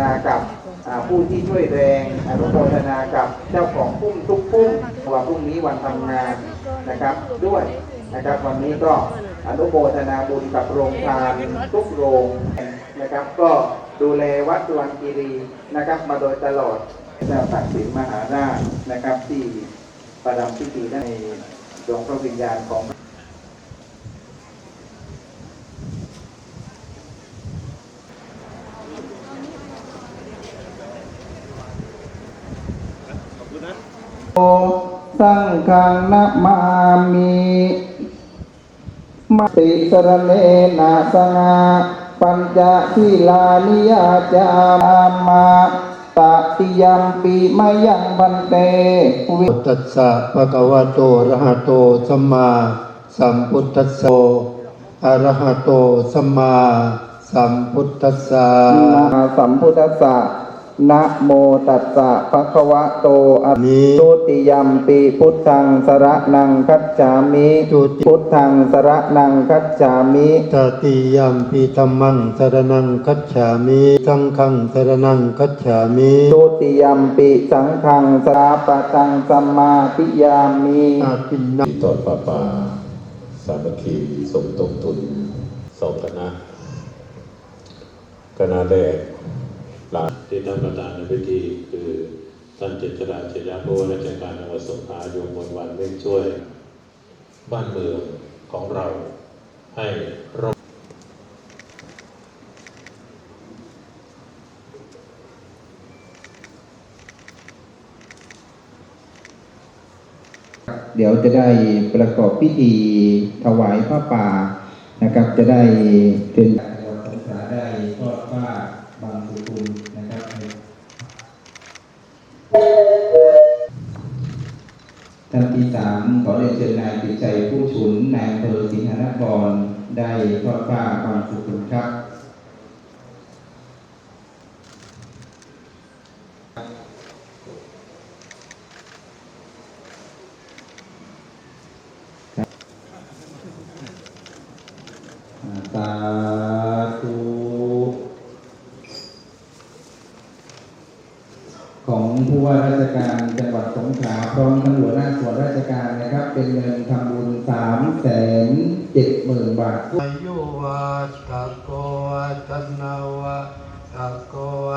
นากับผู้ที่ช่วยแรงอนุโมทนากับเจ้าของพุ่มทุกพุ่มว่าพรุ่งนี้วันทำงานนะครับด้วยนะครับวันนี้ก็อนุโมทนาบุญกับโรงทานทุกโรงนะครับ ก็ดูแลวัดสุวรรณคีรีนะครับ มาโดยตลอดเจ้าตักสินมหาราชนะครับที่ประดำพิธีในดวงพระวิญญาณของ สังฆังนะมามิมติสรเนนะสงาปัญจศีลานิยาจามาตติยมปีมายังบันเตวิตัสสะภะคะวะโตระหะโตสัมมาสัมพุทธัสสะอะระหะโตสัมมาสัมพุทธัสสะสัมพุทธัสสะ นะโมตัสสะภะคะวะโตอะมิทุติยัมปีพุทธังสระนังคัจฉามิทุติพุทธังสระนังคัจฉามิตติยัมปิธัมมังสรณังคัจฉามิสังฆังสรณังคัจฉามิทุติยัมปิสังฆังสราปะตังสัมมาทิยามิอาทินนาที่ทอดป่าป่าสามัคคีสมทบทุนสองคณะคณะแรก หลานที่ท่านประธานในพิธีคือท่านเจษฎาชยาโพราชการจังหวัดสงขลาโยมมนวันเร่งช่วย บ้านเมืองของเราให้ร่มเดี๋ยวจะได้ประกอบพิธีถวายผ้าป่านะครับ จะได้เป็นสงขลาได้ทอดผ้า บางสุกุลนะครับท่านที่สามขอเรียนเชิญนายปิชัยผู้ฉุนนายอำเภอสิงหนครได้ทอดผ้าบางสุขุนครับสาธุ ของผู้ว่าราชการจังหวัดสงขลาพร้อมทั้งหัวหน้าส่วนราชการนะครับ เป็นเงินทำบุญสามแสนเจ็ดหมื่นบาทอายุวะตะโกะตนาวะตะโกะ